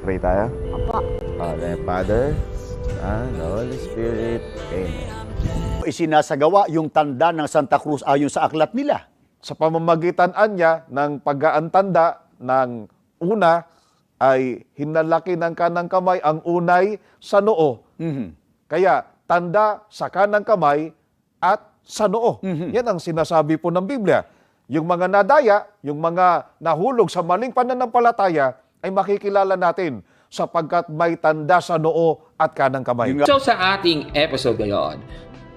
Pray tayo. Opo. Father, Father, Son, Holy Spirit. Amen. Isinasagawa yung tanda ng Santa Cruz ayon sa aklat nila. Sa pamamagitan anya ng pag-aantanda ng una ay hinalaki ng kanang kamay ang unay sa noo. Mhm. Kaya tanda sa kanang kamay at sa noo. Mhm. Yan ang sinasabi po ng Biblia. Yung mga nadaya, yung mga nahulog sa maling pananampalataya ay makikilala natin sapagkat may tanda sa noo at kanang kamay. So sa ating episode ngayon,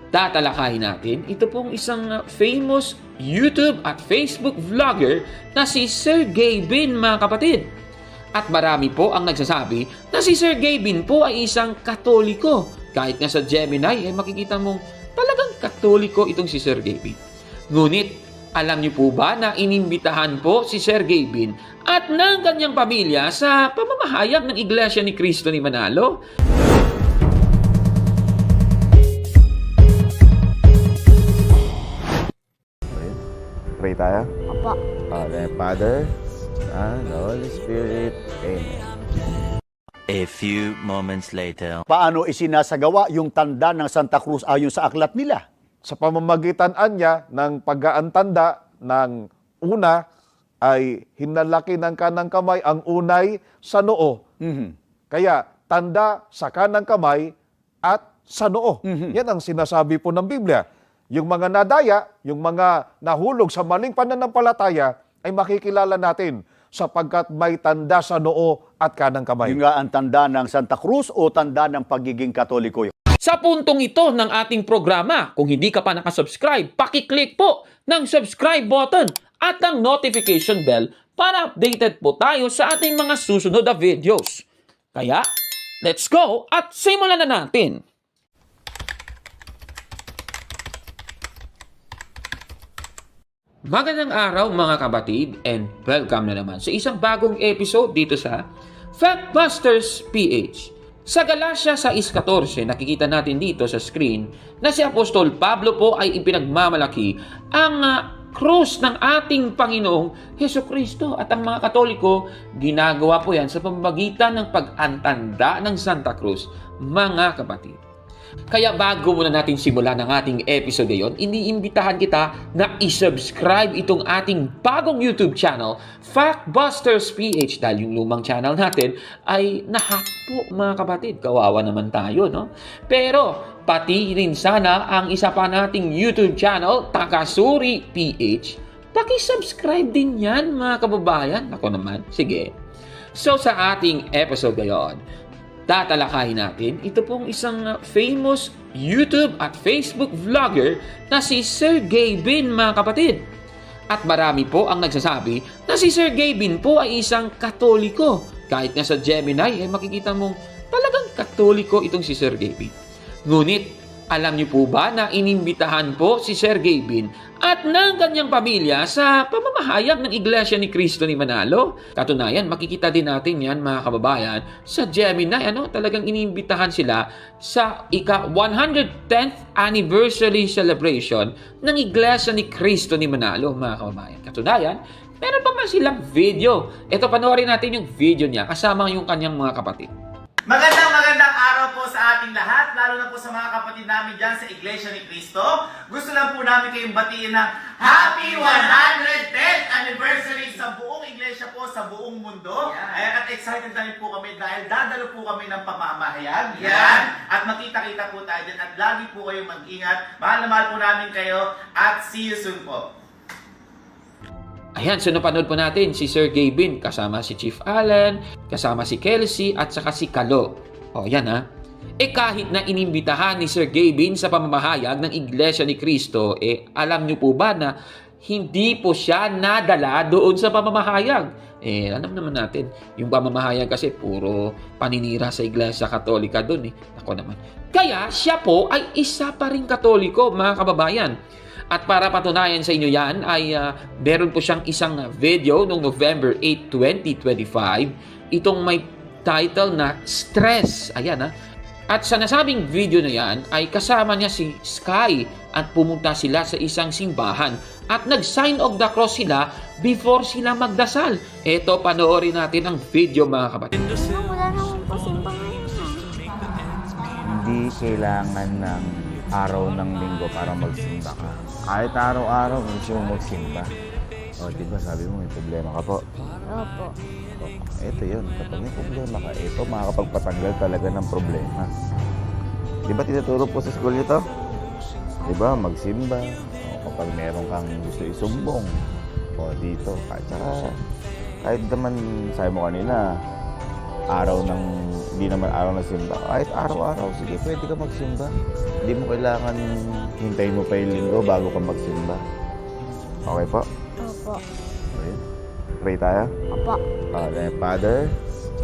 tatalakayin natin ito pong isang uh, famous YouTube at Facebook vlogger na si Sergey Bin mga kapatid. At marami po ang nagsasabi na si Sergey Bin po ay isang katoliko. Kahit nga sa Gemini, ay makikita mong talagang katoliko itong si Sergey Bin. Ngunit, alam niyo po ba na inimbitahan po si Sergey Bin at ng kanyang pamilya sa pamamahayag ng Iglesia ni Cristo ni Manalo? Pray tayo. Opo. Father, Father, Son, Holy Spirit. Amen. A few moments later. Paano isinasagawa yung tanda ng Santa Cruz ayon sa aklat nila? Sa pamamagitan anya ng pag-aantanda ng una ay hinalaki ng kanang kamay ang unay sa noo. Mhm. Kaya tanda sa kanang kamay at sa noo. Mhm. Yan ang sinasabi po ng Biblia. Yung mga nadaya, yung mga nahulog sa maling pananampalataya ay makikilala natin sapagkat may tanda sa noo at kanang kamay. Yung nga ang tanda ng Santa Cruz o tanda ng pagiging katoliko. Sa puntong ito ng ating programa, kung hindi ka pa nakasubscribe, pakiclick po ng subscribe button at ang notification bell para updated po tayo sa ating mga susunod na videos. Kaya, let's go at simulan na natin! Magandang araw mga kabatid and welcome na naman sa isang bagong episode dito sa Factbusters PH. Sa Galatia 6.14, nakikita natin dito sa screen na si Apostol Pablo po ay ipinagmamalaki ang krus ng ating Panginoong Heso Kristo at ang mga Katoliko ginagawa po yan sa pamamagitan ng pag-antanda ng Santa Cruz, mga kapatid. Kaya bago muna natin simulan ang ating episode ngayon, iniimbitahan kita na isubscribe itong ating bagong YouTube channel, Factbusters PH, dahil yung lumang channel natin ay nahack po mga kapatid. Kawawa naman tayo, no? Pero pati rin sana ang isa pa nating YouTube channel, Takasuri PH, Paki-subscribe din yan mga kababayan. Ako naman, sige. So sa ating episode ngayon, tatalakayin natin ito pong isang uh, famous YouTube at Facebook vlogger na si Sergey Bin mga kapatid. At marami po ang nagsasabi na si Sergey Bin po ay isang katoliko. Kahit nga sa Gemini ay makikita mong talagang katoliko itong si Sergey Bin. Ngunit alam niyo po ba na inimbitahan po si Sergey Bin at ng kanyang pamilya sa pamamahayag ng Iglesia ni Cristo ni Manalo? Katunayan, makikita din natin yan mga kababayan sa Gemini. Ano? Talagang inimbitahan sila sa ika 110th anniversary celebration ng Iglesia ni Cristo ni Manalo mga kababayan. Katunayan, meron pa man silang video. Ito, panoorin natin yung video niya kasama yung kanyang mga kapatid. Magandang magandang araw po sa ating lahat, lalo na po sa mga kapatid namin dyan sa Iglesia ni Cristo. Gusto lang po namin kayong batiin ng Happy 110th Anniversary sa buong Iglesia po, sa buong mundo. Ayan, at excited na rin po kami dahil dadalo po kami ng pamamahayag. Yan. At makita-kita po tayo dyan at lagi po kayong mag-ingat. Mahal na mahal po namin kayo at see you soon po. Ayan, so napanood po natin si Sir Bin kasama si Chief Allen, kasama si Kelsey at saka si Kalo. O, yan ha. Eh kahit na inimbitahan ni Sir Bin sa pamamahayag ng Iglesia ni Cristo, eh alam niyo po ba na hindi po siya nadala doon sa pamamahayag. Eh, alam naman natin, yung pamamahayag kasi puro paninira sa Iglesia Katolika doon eh. Ako naman. Kaya siya po ay isa pa rin Katoliko, mga kababayan. At para patunayan sa inyo yan, ay uh, meron po siyang isang video noong November 8, 2025. Itong may title na Stress. Ayan ha. At sa nasabing video na yan ay kasama niya si Sky at pumunta sila sa isang simbahan at nag-sign of the cross sila before sila magdasal. Ito, panoorin natin ang video mga kapatid. No, wala naman po simba ngayon ah. hindi kailangan ng araw ng linggo para magsimba ka. Kahit araw-araw, gusto mo magsimba. O, di ba sabi mo may problema ka po? Opo. O, ito yun. Kapag may problema ka, ito makakapagpatanggal talaga ng problema. Di ba tinuturo po sa school nito? Di ba, magsimba. O, kapag meron kang gusto isumbong. O, dito. At saka, kahit naman, sabi mo kanina, araw ng, hindi naman araw ng simba. Kahit araw-araw, sige, pwede ka magsimba. Hindi mo kailangan hintayin mo pa yung linggo bago ka magsimba. Okay po? Opo. Ayun. Pray tayo. Opo. Uh, Father,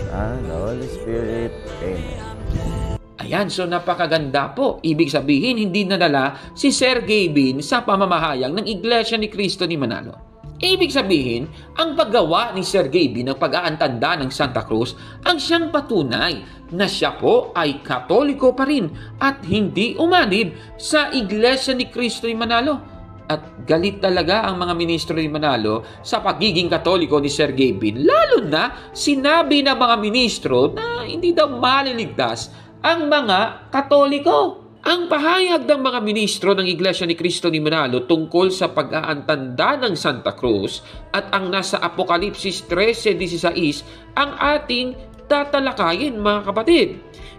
Son, Holy Spirit. Amen. Ayan, so napakaganda po. Ibig sabihin, hindi nadala si Sergey Bin sa pamamahayang ng Iglesia ni Cristo ni Manalo. Ibig sabihin, ang paggawa ni Sergey Bin ng pag-aantanda ng Santa Cruz ang siyang patunay na siya po ay katoliko pa rin at hindi umanib sa Iglesia ni Cristo ni Manalo. At galit talaga ang mga ministro ni Manalo sa pagiging katoliko ni Sergey Bin. Lalo na sinabi ng mga ministro na hindi daw maliligtas ang mga katoliko. Ang pahayag ng mga ministro ng Iglesia ni Cristo ni Manalo tungkol sa pag-aantanda ng Santa Cruz at ang nasa Apokalipsis 13.16 ang ating tatalakayin mga kapatid.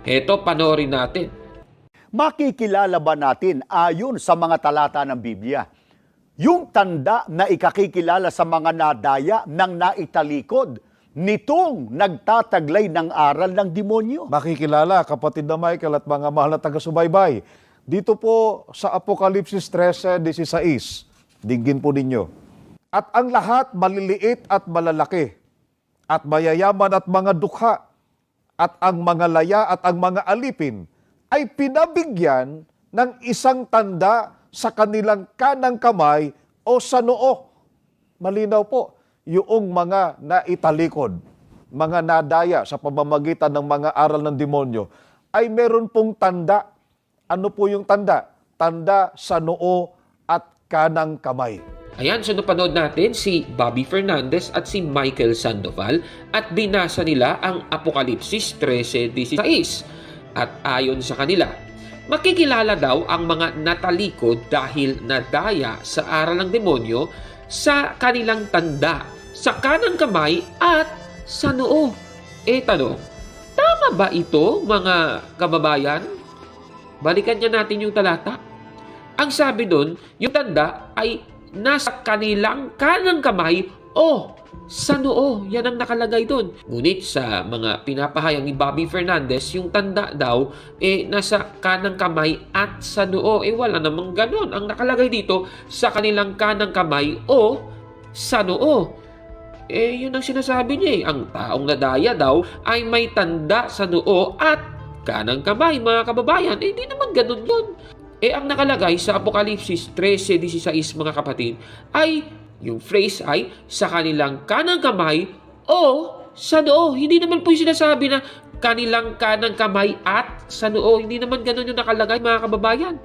Heto, panoorin natin. Makikilala ba natin ayon sa mga talata ng Biblia? Yung tanda na ikakikilala sa mga nadaya ng naitalikod nitong nagtataglay ng aral ng demonyo. Makikilala, kapatid na Michael at mga mahal na taga-subaybay. Dito po sa Apokalipsis 13.16, dinggin po ninyo. At ang lahat maliliit at malalaki, at mayayaman at mga dukha, at ang mga laya at ang mga alipin, ay pinabigyan ng isang tanda sa kanilang kanang kamay o sa noo. Malinaw po, yung mga naitalikod, mga nadaya sa pamamagitan ng mga aral ng demonyo, ay meron pong tanda. Ano po yung tanda? Tanda sa noo at kanang kamay. Ayan, so napanood natin si Bobby Fernandez at si Michael Sandoval at binasa nila ang Apokalipsis 13.16. At ayon sa kanila, makikilala daw ang mga natalikod dahil nadaya sa aral ng demonyo sa kanilang tanda, sa kanang kamay at sa noo. E tanong, tama ba ito mga kababayan? Balikan niya natin yung talata. Ang sabi doon, yung tanda ay nasa kanilang kanang kamay o sa noo. Yan ang nakalagay doon. Ngunit sa mga pinapahayang ni Bobby Fernandez, yung tanda daw, eh, nasa kanang kamay at sa noo. Eh, wala namang ganon. Ang nakalagay dito, sa kanilang kanang kamay o sa noo. Eh, yun ang sinasabi niya eh. Ang taong nadaya daw ay may tanda sa noo at kanang kamay, mga kababayan. Eh, di naman ganun yun. Eh, ang nakalagay sa Apokalipsis 13.16, mga kapatid, ay yung phrase ay sa kanilang kanang kamay o sa noo. Hindi naman po yung sinasabi na kanilang kanang kamay at sa noo. Hindi naman ganun yung nakalagay, mga kababayan.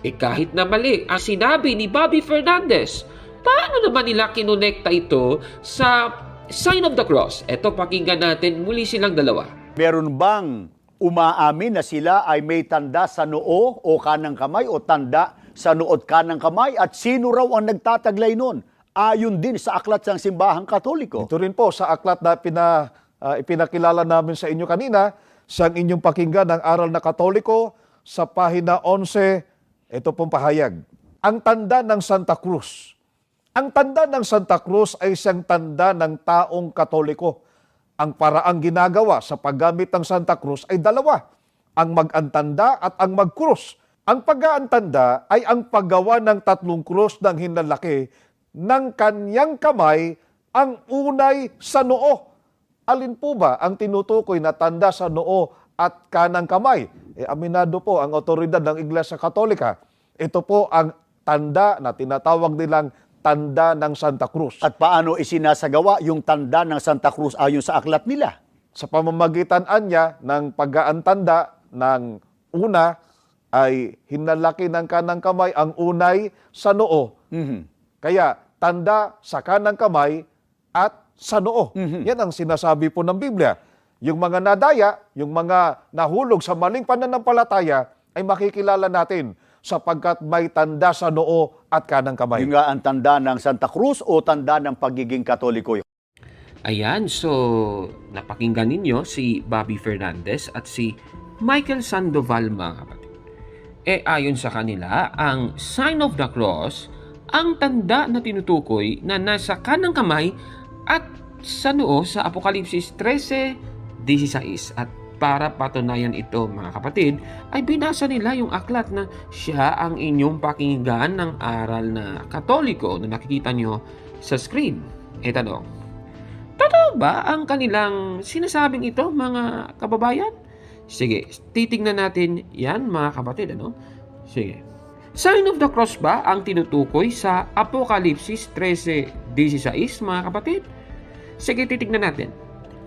Eh kahit na mali ang sinabi ni Bobby Fernandez, paano naman nila kinonekta ito sa sign of the cross? Ito, pakinggan natin muli silang dalawa. Meron bang umaamin na sila ay may tanda sa noo o kanang kamay o tanda sa nood kanang kamay at sino raw ang nagtataglay nun? Ayon din sa aklat ng simbahang katoliko. Ito rin po sa aklat na pina, ah, ipinakilala namin sa inyo kanina, sa inyong pakinggan ng aral na katoliko sa pahina 11, ito pong pahayag. Ang tanda ng Santa Cruz. Ang tanda ng Santa Cruz ay siyang tanda ng taong katoliko. Ang paraang ginagawa sa paggamit ng Santa Cruz ay dalawa, ang mag-antanda at ang mag-krus. Ang pag-aantanda ay ang paggawa ng tatlong krus ng hinlalaki ng kanyang kamay ang unay sa noo. Alin po ba ang tinutukoy na tanda sa noo at kanang kamay? E, aminado po ang otoridad ng Iglesia Katolika. Ito po ang tanda na tinatawag nilang tanda ng Santa Cruz. At paano isinasagawa yung tanda ng Santa Cruz ayon sa aklat nila? sa pamamagitan anya ng pag-aantanda ng una ay hinalaki ng kanang kamay ang unay sa noo. Mhm. Kaya tanda sa kanang kamay at sa noo. Yan ang sinasabi po ng Biblia. Yung mga nadaya, yung mga nahulog sa maling pananampalataya ay makikilala natin sapagkat may tanda sa noo at kanang kamay. Yung nga ang tanda ng Santa Cruz o tanda ng pagiging katoliko. Ayan, so napakinggan ninyo si Bobby Fernandez at si Michael Sandoval mga kapatid. E ayon sa kanila, ang sign of the cross, ang tanda na tinutukoy na nasa kanang kamay at sa noo sa Apokalipsis 13.16 at para patunayan ito mga kapatid, ay binasa nila yung aklat na siya ang inyong pakinggan ng aral na katoliko na nakikita nyo sa screen. E tanong, Totoo ba ang kanilang sinasabing ito, mga kababayan? Sige, titingnan natin yan, mga kapatid, ano? Sige. Sign of the cross ba ang tinutukoy sa Apokalipsis 13.16, mga kapatid? Sige, titignan natin.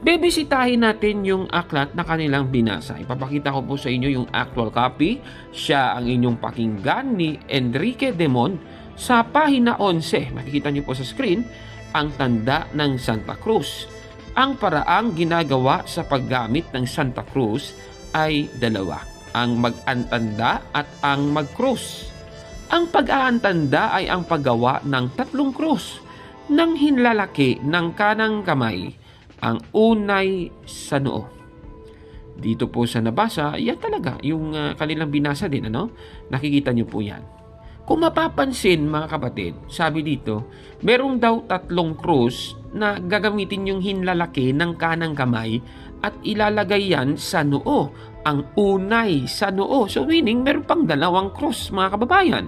Bebisitahin natin yung aklat na kanilang binasa. Ipapakita ko po sa inyo yung actual copy. Siya ang inyong pakinggan ni Enrique Demon sa pahina 11. Makikita niyo po sa screen ang tanda ng Santa Cruz. Ang paraang ginagawa sa paggamit ng Santa Cruz ay dalawa. Ang mag-antanda at ang mag-cross. Ang pag-aantanda ay ang paggawa ng tatlong krus ng hinlalaki ng kanang kamay ang unay sa noo. Dito po sa nabasa, yan talaga, yung ah, kanilang binasa din, ano? Nakikita niyo po yan. Kung mapapansin mga kapatid, sabi dito, merong daw tatlong krus na gagamitin yung hinlalaki ng kanang kamay at ilalagay yan sa noo. Ang unay sa noo. So meaning, meron pang dalawang krus mga kababayan.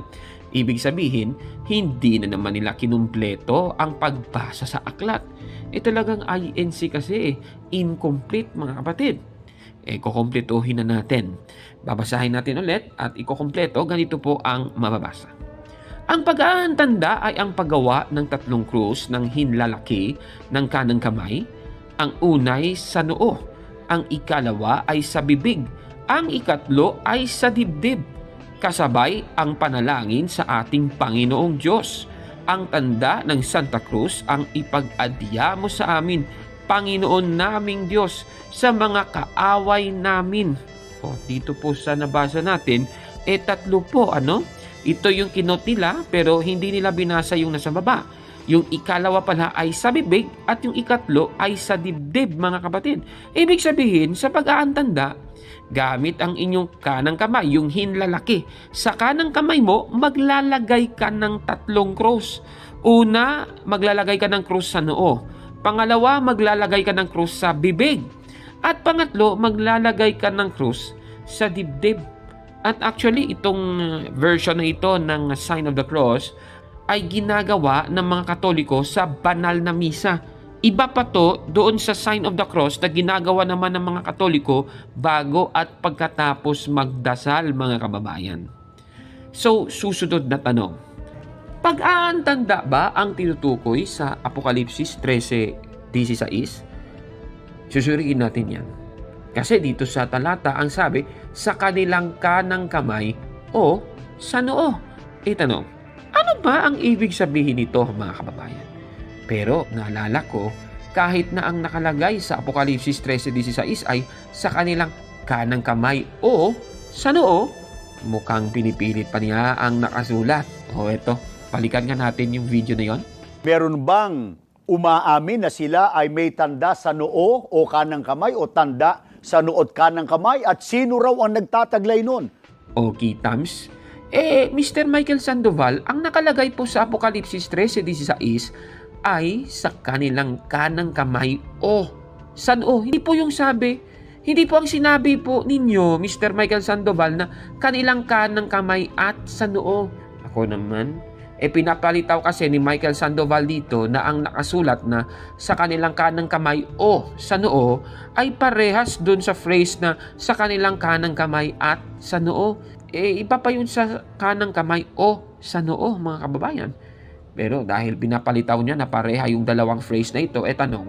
Ibig sabihin, hindi na naman nila kinumpleto ang pagbasa sa aklat. Eh talagang INC kasi, incomplete mga kapatid. Eh, kukompletohin na natin. Babasahin natin ulit at ikukompleto, ganito po ang mababasa. Ang pag-aantanda ay ang paggawa ng tatlong krus ng hinlalaki ng kanang kamay. Ang unay sa noo. Ang ikalawa ay sa bibig. Ang ikatlo ay sa dibdib. Kasabay ang panalangin sa ating Panginoong Diyos. Ang tanda ng Santa Cruz ang ipag-adya mo sa amin, Panginoon naming Diyos, sa mga kaaway namin. O, dito po sa nabasa natin, eh tatlo po, ano? Ito yung kinot nila, pero hindi nila binasa yung nasa baba. Yung ikalawa pala ay sa bibig at yung ikatlo ay sa dibdib, mga kapatid. Ibig sabihin, sa pag-aantanda, gamit ang inyong kanang kamay, yung hinlalaki. Sa kanang kamay mo, maglalagay ka ng tatlong cross. Una, maglalagay ka ng cross sa noo. Pangalawa, maglalagay ka ng cross sa bibig. At pangatlo, maglalagay ka ng cross sa dibdib. At actually, itong uh, version na ito ng Sign of the Cross ay ginagawa ng mga Katoliko sa banal na misa. Iba pa to doon sa Sign of the Cross na ginagawa naman ng mga Katoliko bago at pagkatapos magdasal mga kababayan. So, susunod na tanong. Pag-aantanda ba ang tinutukoy sa Apokalipsis 13.16? Susuriin natin yan. Kasi dito sa talata ang sabi, sa kanilang kanang kamay o sa noo. Itanong, ano ba ang ibig sabihin nito mga kababayan? Pero naalala ko, kahit na ang nakalagay sa Apokalipsis 13.16 ay sa kanilang kanang kamay o sa noo, mukhang pinipilit pa niya ang nakasulat. O eto, balikan nga natin yung video na yon. Meron bang umaamin na sila ay may tanda sa noo o kanang kamay o tanda sa noot kanang kamay at sino raw ang nagtataglay nun? Okay, Tams. Eh, Mr. Michael Sandoval, ang nakalagay po sa Apokalipsis 13.16 ay sa kanilang kanang kamay o sa noo. Hindi po yung sabi, hindi po ang sinabi po ninyo, Mr. Michael Sandoval, na kanilang kanang kamay at sa noo. Ako naman, eh pinapalitaw kasi ni Michael Sandoval dito na ang nakasulat na sa kanilang kanang kamay o sa noo ay parehas dun sa phrase na sa kanilang kanang kamay at sa noo. Eh iba pa yun sa kanang kamay o sa noo mga kababayan. Pero dahil pinapalitaw niya na pareha yung dalawang phrase na ito, eh tanong,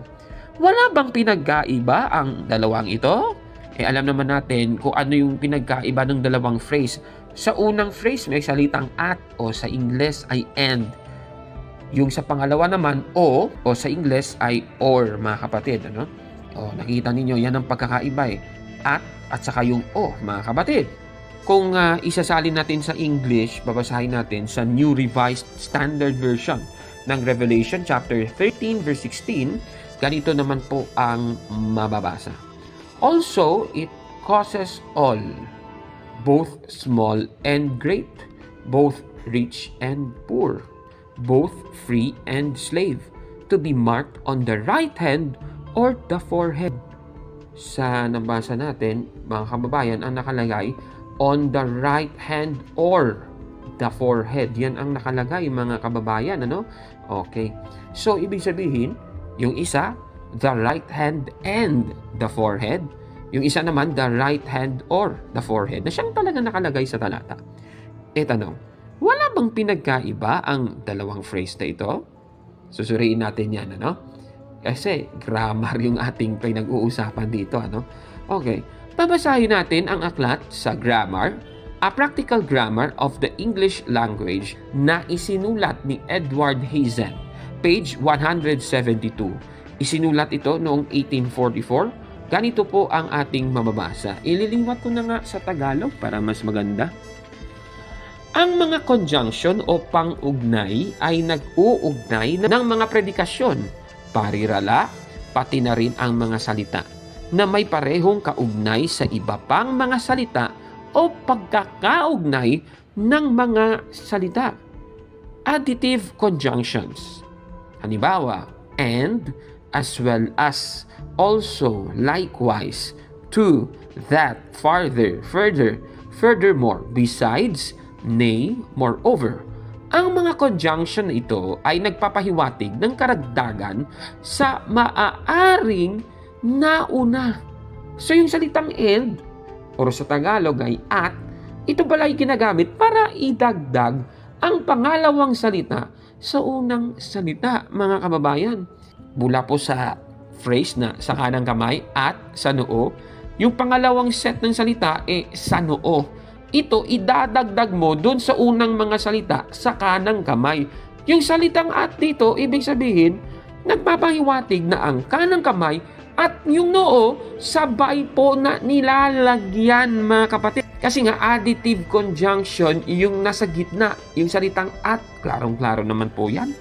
wala bang pinagkaiba ang dalawang ito? eh alam naman natin kung ano yung pinagkaiba ng dalawang phrase. Sa unang phrase may salitang at o sa Ingles ay and. Yung sa pangalawa naman o o sa Ingles ay or mga kapatid. Ano? O, nakita ninyo, yan ang pagkakaiba eh. At at saka yung o mga kapatid. Kung ah, isasalin natin sa English, babasahin natin sa New Revised Standard Version ng Revelation chapter 13 verse 16, ganito naman po ang mababasa. Also, it causes all, both small and great, both rich and poor, both free and slave, to be marked on the right hand or the forehead. Sa nabasa natin, mga kababayan, ang nakalagay on the right hand or the forehead. Yan ang nakalagay, mga kababayan. Ano? Okay. So, ibig sabihin, yung isa, the right hand and the forehead. Yung isa naman, the right hand or the forehead. Na siyang talaga nakalagay sa talata. E tanong, wala bang pinagkaiba ang dalawang phrase na ito? Susuriin natin yan, ano? Kasi grammar yung ating pinag-uusapan dito, ano? Okay. Babasahin natin ang aklat sa grammar, A Practical Grammar of the English Language na isinulat ni Edward Hazen, page 172. Isinulat ito noong 1844. Ganito po ang ating mababasa. Ililiwat ko na nga sa Tagalog para mas maganda. Ang mga conjunction o pang-ugnay ay nag-uugnay ng mga predikasyon, parirala, pati na rin ang mga salita na may parehong kaugnay sa iba pang mga salita o pagkakaugnay ng mga salita. Additive conjunctions. Halimbawa, and, as well as, also, likewise, to, that, farther, further, furthermore, besides, nay, moreover. Ang mga conjunction ito ay nagpapahiwatig ng karagdagan sa maaaring nauna. So yung salitang and, or sa Tagalog ay at, ito pala ay ginagamit para idagdag ang pangalawang salita sa unang salita, mga kababayan. Mula po sa phrase na sa kanang kamay at sa noo, yung pangalawang set ng salita eh sa noo. Ito idadagdag mo dun sa unang mga salita sa kanang kamay. Yung salitang at dito, ibig sabihin, nagpapahiwatig na ang kanang kamay at yung noo, sabay po na nilalagyan mga kapatid. Kasi nga additive conjunction yung nasa gitna, yung salitang at, klarong-klaro naman po yan.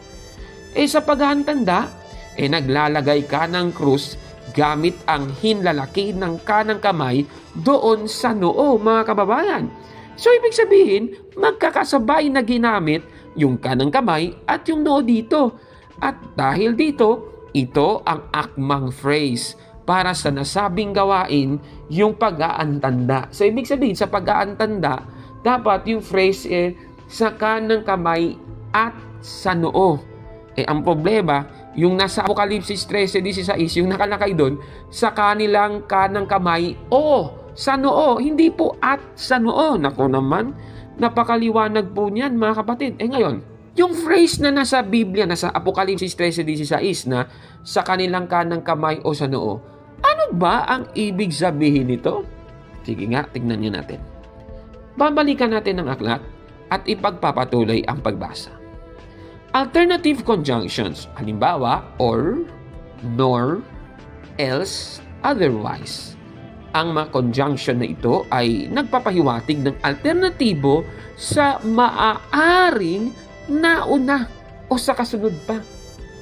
Eh sa paghahantanda, eh naglalagay ka ng krus gamit ang hinlalaki ng kanang kamay doon sa noo mga kababayan. So ibig sabihin, magkakasabay na ginamit yung kanang kamay at yung noo dito. At dahil dito, ito ang akmang phrase para sa nasabing gawain yung pag-aantanda. So, ibig sabihin, sa pag-aantanda, dapat yung phrase eh, sa kanang kamay at sa noo. Eh, ang problema, yung nasa Apocalypse 13.16, yung nakalakay doon, sa kanilang kanang kamay o sa noo, hindi po at sa noo. Nako naman, napakaliwanag po niyan mga kapatid. Eh ngayon, yung phrase na nasa Biblia, nasa Apocalypse 13.16 na sa kanilang kanang kamay o sa noo, ano ba ang ibig sabihin nito? Sige nga, tignan nyo natin. Babalikan natin ang aklat at ipagpapatuloy ang pagbasa. Alternative conjunctions, halimbawa, or, nor, else, otherwise. Ang mga conjunction na ito ay nagpapahiwatig ng alternatibo sa maaaring nauna o sa kasunod pa.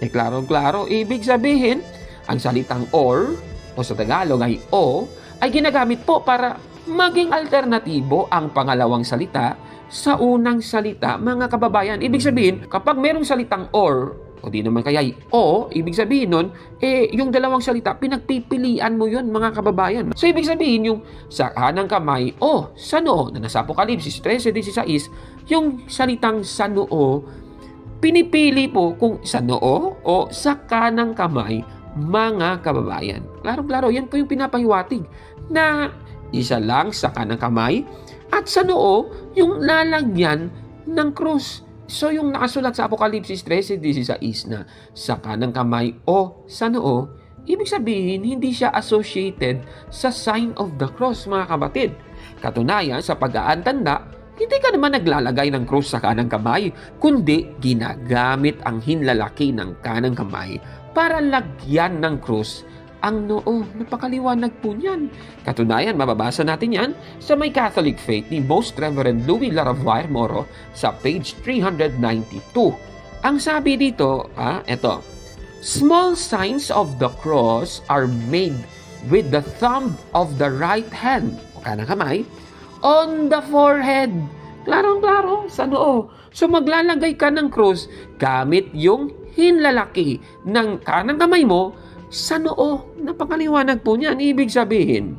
E klaro-klaro, ibig sabihin, ang salitang or o sa Tagalog ay o ay ginagamit po para maging alternatibo ang pangalawang salita sa unang salita, mga kababayan. Ibig sabihin, kapag merong salitang or, o di naman kaya ay o, ibig sabihin nun, eh, yung dalawang salita, pinagpipilian mo yun, mga kababayan. So, ibig sabihin, yung sa kanang kamay o sa noo, na nasa Apokalipsis 13.16, yung salitang sa noo, pinipili po kung sa noo o sa kanang kamay, mga kababayan. Klaro-klaro, yan po yung pinapahiwatig na isa lang sa kanang kamay at sa noo, yung lalagyan ng krus. So yung nakasulat sa Apokalipsis 13.16 na sa kanang kamay o sa noo, Ibig sabihin, hindi siya associated sa sign of the cross, mga kapatid. Katunayan, sa pag-aantanda, hindi ka naman naglalagay ng cross sa kanang kamay, kundi ginagamit ang hinlalaki ng kanang kamay para lagyan ng cross ang noo. Napakaliwanag po niyan. Katunayan, mababasa natin yan sa may Catholic Faith ni Most Reverend Louis Laravuer Moro sa page 392. Ang sabi dito, ah, eto, Small signs of the cross are made with the thumb of the right hand, o kanang kamay, on the forehead. Klarong-klaro, sa noo. So maglalagay ka ng cross gamit yung hinlalaki ng kanang kamay mo sa noo. Napakaliwanag po niyan. Ibig sabihin,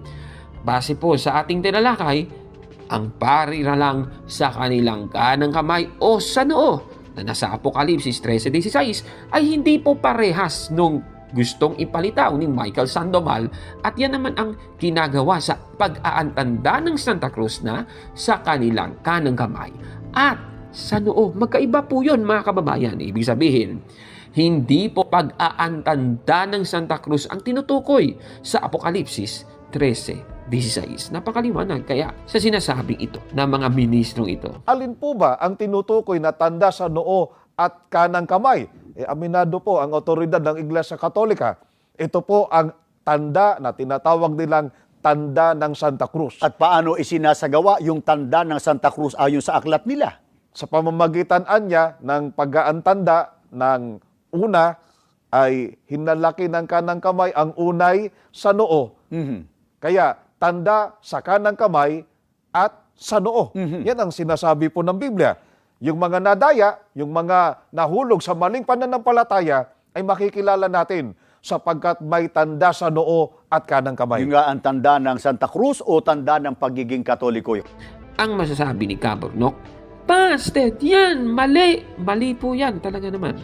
base po sa ating tinalakay, ang pari na lang sa kanilang kanang kamay o sa noo na nasa Apokalipsis 13.16 ay hindi po parehas nung gustong ipalitaw ni Michael Sandoval at yan naman ang ginagawa sa pag-aantanda ng Santa Cruz na sa kanilang kanang kamay at sa noo. Magkaiba po yun mga kababayan. Ibig sabihin, hindi po pag-aantanda ng Santa Cruz ang tinutukoy sa Apokalipsis 13.16. Napakaliwanag kaya sa sinasabing ito ng mga ministrong ito. Alin po ba ang tinutukoy na tanda sa noo at kanang kamay? Eh, aminado po ang otoridad ng Iglesia Katolika. Ito po ang tanda na tinatawag nilang tanda ng Santa Cruz. At paano isinasagawa yung tanda ng Santa Cruz ayon sa aklat nila? sa pamamagitan anya ng pag-aantanda ng una ay hinalaki ng kanang kamay ang unay sa noo. Mhm. Kaya tanda sa kanang kamay at sa noo. Mhm. Yan ang sinasabi po ng Biblia. Yung mga nadaya, yung mga nahulog sa maling pananampalataya ay makikilala natin sapagkat may tanda sa noo at kanang kamay. Yung nga ang tanda ng Santa Cruz o tanda ng pagiging katoliko? Ang masasabi ni Cabernoc, Busted! Yan! Mali! Mali po yan talaga naman.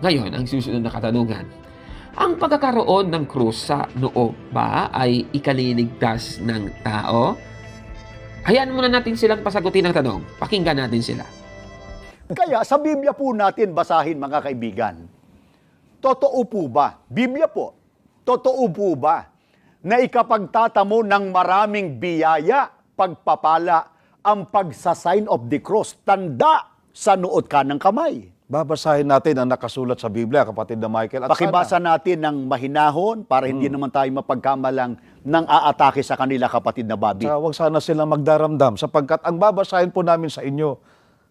Ngayon, ang susunod na katanungan. Ang pagkakaroon ng krus sa noo ba ay ikaliligtas ng tao? Hayaan muna natin silang pasagutin ang tanong. Pakinggan natin sila. Kaya sa Biblia po natin basahin mga kaibigan. Totoo po ba? Biblia po. Totoo po ba na ikapagtatamo ng maraming biyaya, pagpapala, ang pagsasign of the cross, tanda sa noot ka ng kamay? Babasahin natin ang nakasulat sa Biblia, kapatid na Michael. At Pakibasa sana, natin ng mahinahon para hindi Hmm. naman tayo mapagkamalang ng aatake sa kanila kapatid na Bobby. Sa huwag sana silang magdaramdam sapagkat ang babasahin po namin sa inyo,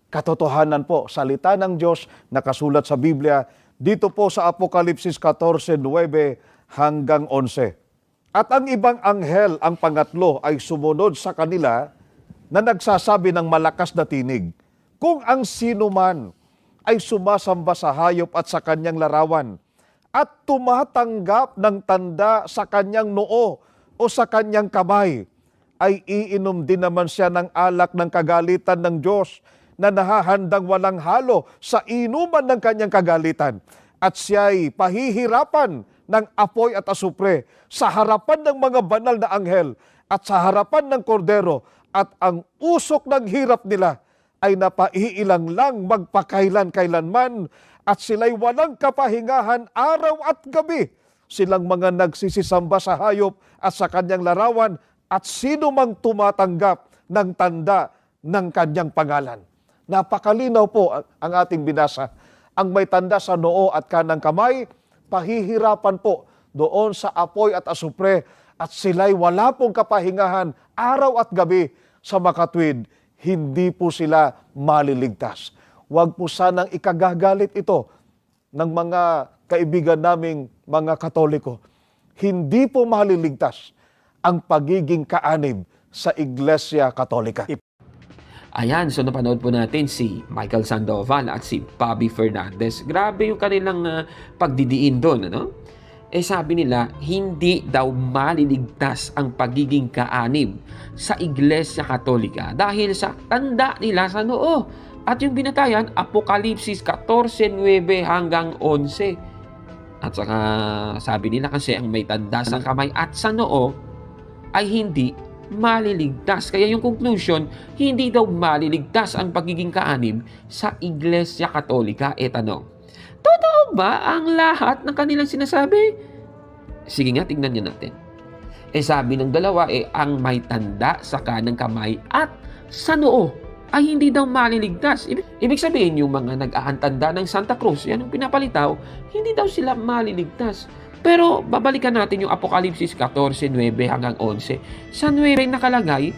katotohanan po, salita ng Diyos nakasulat sa Biblia, dito po sa Apokalipsis 14:9 hanggang 11. At ang ibang anghel, ang pangatlo, ay sumunod sa kanila na nagsasabi ng malakas na tinig, Kung ang sino man ay sumasamba sa hayop at sa kanyang larawan, at tumatanggap ng tanda sa kanyang noo o sa kanyang kamay, ay iinom din naman siya ng alak ng kagalitan ng Diyos na nahahandang walang halo sa inuman ng kanyang kagalitan. At siya'y pahihirapan ng apoy at asupre sa harapan ng mga banal na anghel at sa harapan ng kordero at ang usok ng hirap nila ay napaiilang lang magpakailan-kailanman at sila'y walang kapahingahan araw at gabi. Silang mga nagsisisamba sa hayop at sa kanyang larawan at sino mang tumatanggap ng tanda ng kanyang pangalan. Napakalinaw po ang- ating binasa. Ang may tanda sa noo at kanang kamay, pahihirapan po doon sa apoy at asupre at sila'y wala pong kapahingahan araw at gabi sa makatwid, hindi po sila maliligtas. Huwag po sanang ikagagalit ito ng mga kaibigan naming mga katoliko. Hindi po maliligtas ang pagiging kaanib sa Iglesia Katolika. Ayan, so napanood po natin si Michael Sandoval at si Bobby Fernandez. Grabe yung kanilang ah, pagdidiin doon, ano? Eh sabi nila, hindi daw maliligtas ang pagiging kaanib sa Iglesia Katolika dahil sa tanda nila sa noo. At yung binatayan, Apokalipsis 14.9 hanggang 11. At saka sabi nila kasi ang may tanda sa kamay at sa noo ay hindi maliligtas. Kaya yung conclusion, hindi daw maliligtas ang pagiging kaanib sa Iglesia Katolika. E tanong, totoo ba ang lahat ng kanilang sinasabi? Sige nga, tignan niyo natin. Eh sabi ng dalawa, eh ang may tanda sa kanang kamay at sa noo ay hindi daw maliligtas. Ibig sabihin, yung mga nag-aantanda ng Santa Cruz, yan ang pinapalitaw, hindi daw sila maliligtas. Pero babalikan natin yung Apokalipsis 14, 9 hanggang 11. Sa 9 nakalagay,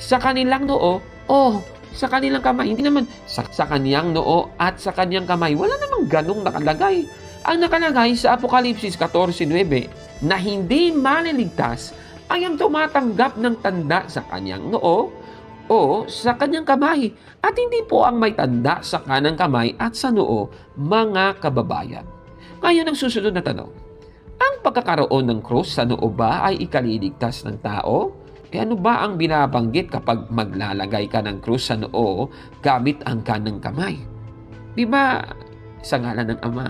sa kanilang noo, oh, sa kanilang kamay. Hindi naman sa, sa kaniyang noo at sa kaniyang kamay. Wala namang ganong nakalagay. Ang nakalagay sa Apokalipsis 14.9 na hindi maliligtas ay ang tumatanggap ng tanda sa kanyang noo o sa kanyang kamay. At hindi po ang may tanda sa kanang kamay at sa noo, mga kababayan. Ngayon ang susunod na tanong. Ang pagkakaroon ng krus sa noo ba ay ikaliligtas ng tao? E ano ba ang binabanggit kapag maglalagay ka ng krus sa noo gamit ang kanang kamay? Di ba sa ngalan ng Ama?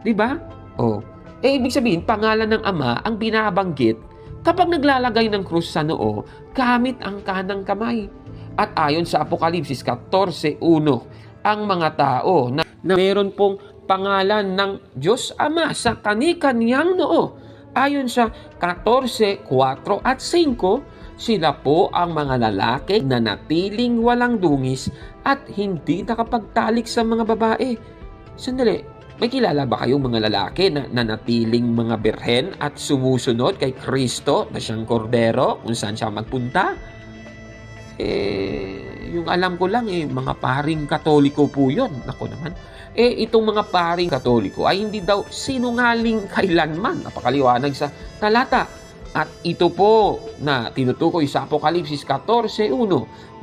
Di ba? O, eh ibig sabihin, pangalan ng Ama ang binabanggit kapag naglalagay ng krus sa noo gamit ang kanang kamay. At ayon sa Apokalipsis 14.1, ang mga tao na, na meron pong pangalan ng Diyos Ama sa kani-kaniyang noo. Ayon sa 14.4 at 5, sila po ang mga lalaki na natiling walang dungis at hindi nakapagtalik sa mga babae. Sandali, may kilala ba kayong mga lalaki na nanatiling mga birhen at sumusunod kay Kristo na siyang kordero kung saan siya magpunta? Eh, yung alam ko lang eh, mga paring katoliko po yun. Ako naman. Eh, itong mga paring katoliko ay hindi daw sinungaling kailanman. Napakaliwanag sa talata. At ito po na tinutukoy sa Apokalipsis 14.1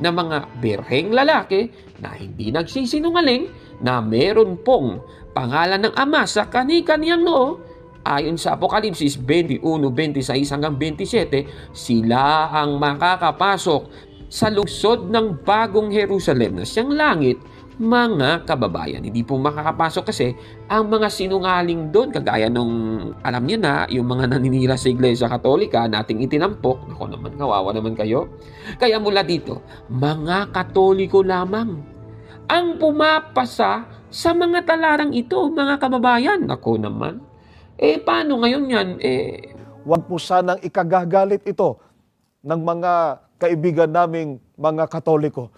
na mga birheng lalaki na hindi nagsisinungaling na meron pong pangalan ng Ama sa kani-kaniyang noo Ayon sa Apokalipsis 21, 26 hanggang 27, sila ang makakapasok sa lungsod ng bagong Jerusalem na siyang langit, mga kababayan. Hindi po makakapasok kasi ang mga sinungaling doon, kagaya nung alam niyo na, yung mga naninira sa Iglesia Katolika, nating itinampok, ako naman, kawawa naman kayo. Kaya mula dito, mga Katoliko lamang ang pumapasa sa mga talarang ito, mga kababayan. Ako naman. Eh, paano ngayon yan? Eh, Huwag po sanang ikagagalit ito ng mga kaibigan naming mga Katoliko.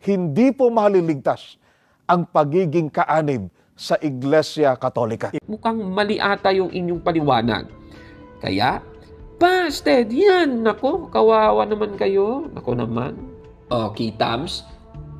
Hindi po maliligtas ang pagiging kaanib sa Iglesia Katolika. mukhang mali ata yung inyong paliwanag. Kaya, busted! Yan! Nako, kawawa naman kayo. Nako naman. Okay, Tams.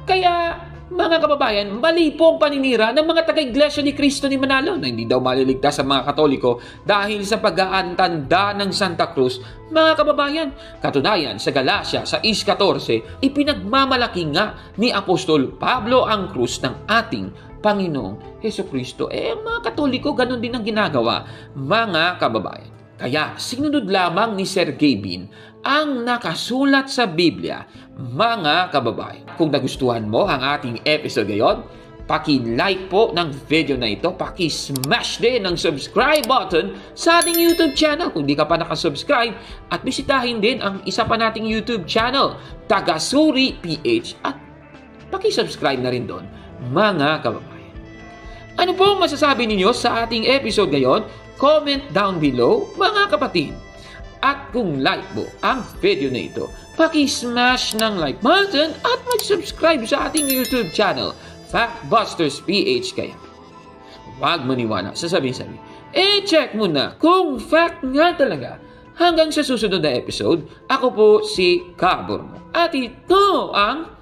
Kaya, mga kababayan, mali po ang paninira ng mga taga-iglesia ni Kristo ni Manalo na hindi daw maliligtas sa mga Katoliko dahil sa pag-aantanda ng Santa Cruz. Mga kababayan, katunayan sa Galacia sa Is 14, ipinagmamalaki nga ni Apostol Pablo ang krus ng ating Panginoong Heso Kristo. Eh, ang mga Katoliko, ganun din ang ginagawa, mga kababayan. Kaya sinunod lamang ni Sir Gabin ang nakasulat sa Biblia, mga kababayan. Kung nagustuhan mo ang ating episode ngayon, paki-like po ng video na ito, paki-smash din ng subscribe button sa ating YouTube channel kung di ka pa nakasubscribe at bisitahin din ang isa pa nating YouTube channel, Tagasuri PH at paki-subscribe na rin doon, mga kababayan. Ano po ang masasabi ninyo sa ating episode ngayon? Comment down below, mga kapatid. At kung like mo ang video na ito, paki-smash ng like button at mag-subscribe sa ating YouTube channel, Factbusters PH kaya. Huwag maniwala sa sabi-sabi. Eh, check mo na kung fact nga talaga. Hanggang sa susunod na episode, ako po si Kabor mo. At ito ang